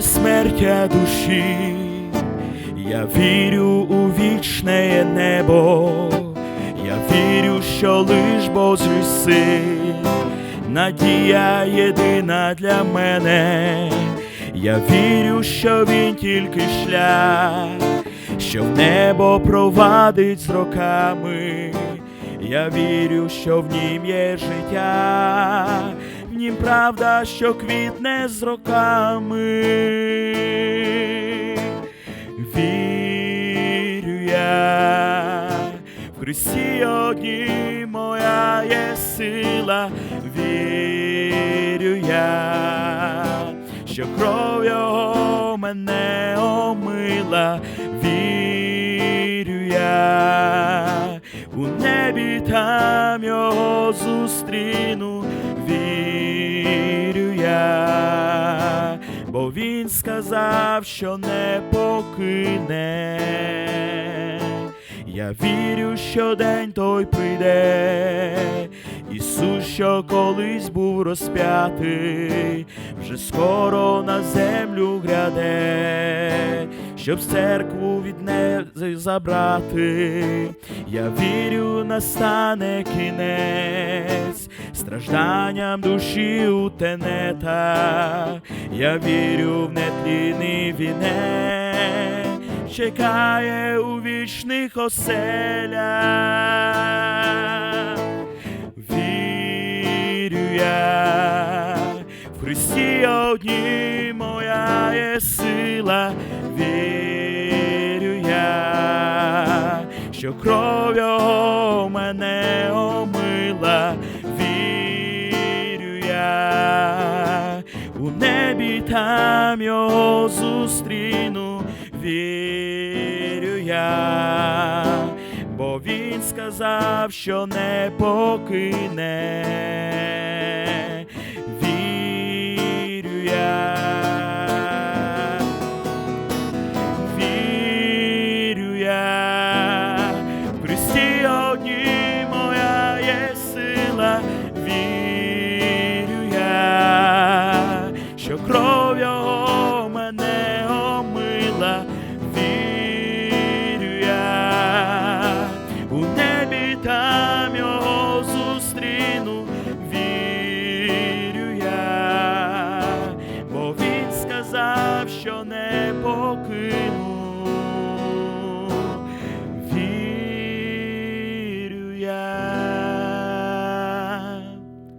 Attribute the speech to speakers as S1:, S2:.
S1: безсмертя душі, я вірю у вічне небо, я вірю, що лиш Божий син, надія єдина для мене, я вірю, що він тільки шлях, що в небо провадить з роками. Я вірю, що в нім є життя, нім правда, що квітне з роками. Вірю я, в Христі одній моя є сила, вірю я, що кров його мене омила, вірю я, у небі там його зустріну, вірю сказав, що не покине. Я вірю, що день той прийде, Ісус, що колись був розп'ятий, вже скоро на землю гряде, щоб церкву від неї забрати. Я вірю, настане кінець, стражданням душі у. Я вірю в нетлінний вінець чекає у вічних оселях. Вірю я, в Христі одній моя є сила, що кров мене омила, вірю я, у небі там його зустріну, вірю я, бо він сказав, що не покине. Що не покину.